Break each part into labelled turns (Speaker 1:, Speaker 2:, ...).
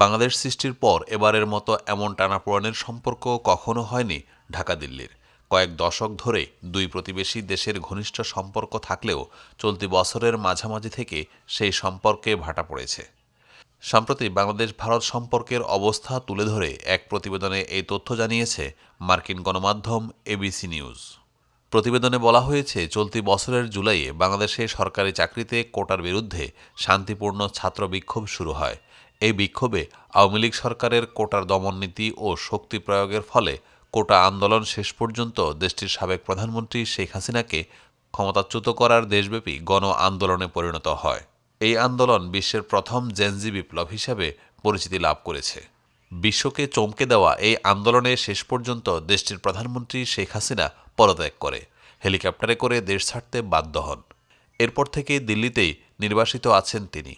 Speaker 1: বাংলাদেশ সৃষ্টির পর এবারের মতো এমন টানাপোড়েনের সম্পর্ক কখনো হয়নি ঢাকা দিল্লির। কয়েক দশক ধরে দুই প্রতিবেশী দেশের ঘনিষ্ঠ সম্পর্ক থাকলেও চলতি বছরের মাঝামাঝি থেকে সেই সম্পর্কে ভাটা পড়েছে। সম্প্রতি বাংলাদেশ ভারত সম্পর্কের অবস্থা তুলে ধরে এক প্রতিবেদনে এই তথ্য জানিয়েছে মার্কিন গণমাধ্যম এবিসি নিউজ। প্রতিবেদনে বলা হয়েছে, চলতি বছরের জুলাইয়ে বাংলাদেশে সরকারি চাকরিতে কোটার বিরুদ্ধে শান্তিপূর্ণ ছাত্র বিক্ষোভ শুরু হয়। এই বিক্ষোভে আওয়ামী লীগ সরকারের কোটার দমন নীতি ও শক্তি প্রয়োগের ফলে কোটা আন্দোলন শেষ পর্যন্ত দেশটির সাবেক প্রধানমন্ত্রী শেখ হাসিনাকে ক্ষমতাচ্যুত করার দেশব্যাপী গণ আন্দোলনে পরিণত হয়। এই আন্দোলন বিশ্বের প্রথম জেনজি বিপ্লব হিসাবে পরিচিতি লাভ করেছে। বিশ্বকে চমকে দেওয়া এই আন্দোলনে শেষ পর্যন্ত দেশটির প্রধানমন্ত্রী শেখ হাসিনা পদত্যাগ করে, হেলিকপ্টারে করে দেশ ছাড়তে বাধ্য হন। এরপর থেকে দিল্লিতেই নির্বাসিত আছেন তিনি।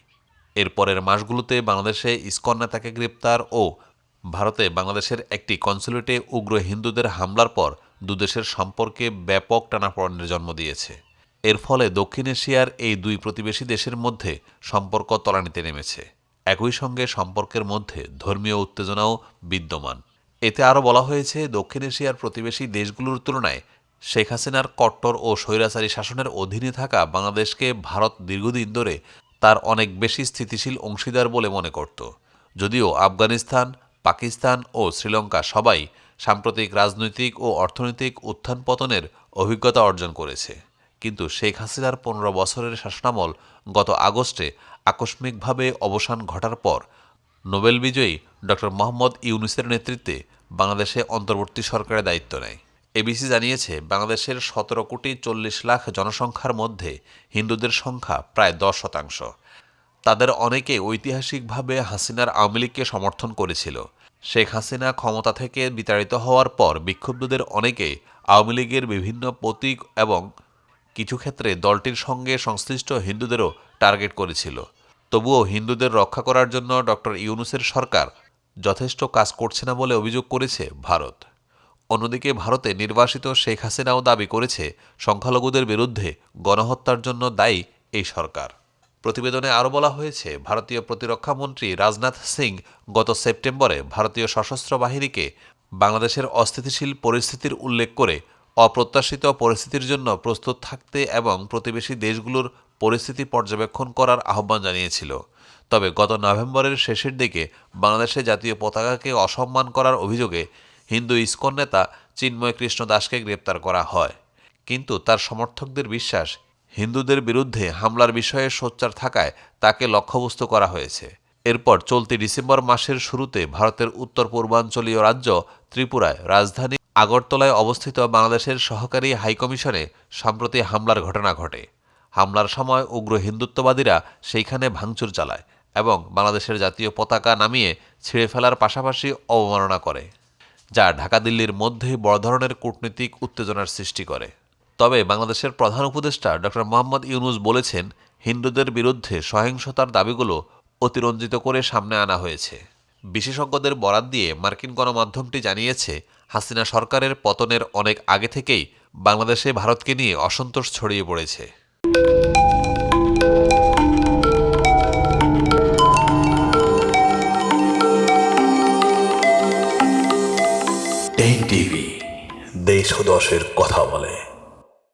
Speaker 1: এরপরের মাসগুলোতে বাংলাদেশে ইসকন নেতাকে গ্রেপ্তার ও ভারতে বাংলাদেশের একটি কনসুলেটে উগ্র হিন্দুদের হামলার পর দুদেশের সম্পর্কে ব্যাপক টানাপড়েনের জন্ম দিয়েছে। এর ফলে দক্ষিণ এশিয়ার এই দুই প্রতিবেশী দেশের মধ্যে সম্পর্ক তলানিতে নেমেছে। একই সঙ্গে সম্পর্কের মধ্যে ধর্মীয় উত্তেজনাও বিদ্যমান। এতে আরও বলা হয়েছে, দক্ষিণ এশিয়ার প্রতিবেশী দেশগুলোর তুলনায় শেখ হাসিনার কট্টর ও স্বৈরাচারী শাসনের অধীনে থাকা বাংলাদেশকে ভারত দীর্ঘদিন ধরে তার অনেক বেশি স্থিতিশীল অংশীদার বলে মনে করত। যদিও আফগানিস্তান, পাকিস্তান ও শ্রীলঙ্কা সবাই সাম্প্রতিক রাজনৈতিক ও অর্থনৈতিক উত্থান পতনের অভিজ্ঞতা অর্জন করেছে। কিন্তু শেখ হাসিনার পনেরো বছরের শাসনামল গত আগস্টে আকস্মিকভাবে অবসান ঘটার পর নোবেল বিজয়ী ড মোহাম্মদ ইউনুসের নেতৃত্বে বাংলাদেশে অন্তর্বর্তী সরকারের দায়িত্ব নেয়। এবিসি জানিয়েছে, বাংলাদেশের সতেরো কোটি চল্লিশ লাখ জনসংখ্যার মধ্যে হিন্দুদের সংখ্যা প্রায় দশ শতাংশ। তাদের অনেকে ঐতিহাসিকভাবে হাসিনার আওয়ামী লীগকে সমর্থন করেছিল। শেখ হাসিনা ক্ষমতা থেকে বিতাড়িত হওয়ার পর বিক্ষুব্ধদের অনেকে আওয়ামী লীগের বিভিন্ন প্রতীক এবং কিছু ক্ষেত্রে দলটির সঙ্গে সংশ্লিষ্ট হিন্দুদেরও টার্গেট করেছিল। তবুও হিন্দুদের রক্ষা করার জন্য ডক্টর ইউনুসের সরকার যথেষ্ট কাজ করছে না বলে অভিযোগ করেছে ভারত। অন্যদিকে ভারতে নির্বাসিত শেখ হাসিনাও দাবি করেছে, সংখ্যালঘুদের বিরুদ্ধে গণহত্যার জন্য দায়ী এই সরকার। প্রতিবেদনে আরও বলা হয়েছে, ভারতীয় প্রতিরক্ষা মন্ত্রী রাজনাথ সিং গত সেপ্টেম্বরে ভারতীয় সশস্ত্র বাহিনীকে বাংলাদেশের অস্থিতিশীল পরিস্থিতির উল্লেখ করে অপ্রত্যাশিত পরিস্থিতির জন্য প্রস্তুত থাকতে এবং প্রতিবেশী দেশগুলোর পরিস্থিতি পর্যবেক্ষণ করার আহ্বান জানিয়েছিল। তবে গত নভেম্বরের শেষের দিকে বাংলাদেশে জাতীয় পতাকাকে অসম্মান করার অভিযোগে হিন্দু ইস্কন নেতা চিন্ময় কৃষ্ণ দাসকে গ্রেপ্তার করা হয়। কিন্তু তার সমর্থকদের বিশ্বাস, হিন্দুদের বিরুদ্ধে হামলার বিষয়ে সোচ্চার থাকায় তাকে লক্ষ্যবস্তু করা হয়েছে। এরপর চলতি ডিসেম্বর মাসের শুরুতে ভারতের উত্তর পূর্বাঞ্চলীয় রাজ্য ত্রিপুরায় রাজধানী আগরতলায় অবস্থিত বাংলাদেশের সহকারী হাইকমিশনে সম্প্রতি হামলার ঘটনা ঘটে। হামলার সময় উগ্র হিন্দুত্ববাদীরা সেইখানে ভাঙচুর চালায় এবং বাংলাদেশের জাতীয় পতাকা নামিয়ে ছিঁড়ে ফেলার পাশাপাশি অবমাননা করে। যা ঢাকা দিল্লির মধ্যে বড় ধরনের কূটনৈতিক উত্তেজনার সৃষ্টি করে। তবে বাংলাদেশের প্রধান উপদেষ্টা ডক্টর মোহাম্মদ ইউনুস বলেছেন, হিন্দুদের বিরুদ্ধে সহিংসতার দাবিগুলো অতিরঞ্জিত করে সামনে আনা হয়েছে। বিশেষজ্ঞদের বরাত দিয়ে মার্কিন গণমাধ্যমটি জানিয়েছে, হাসিনা সরকারের পতনের অনেক আগে থেকেই বাংলাদেশে ভারতকে নিয়ে অসন্তোষ ছড়িয়ে পড়েছে।
Speaker 2: টেন টিভি দেশ ও দশের কথা বলে।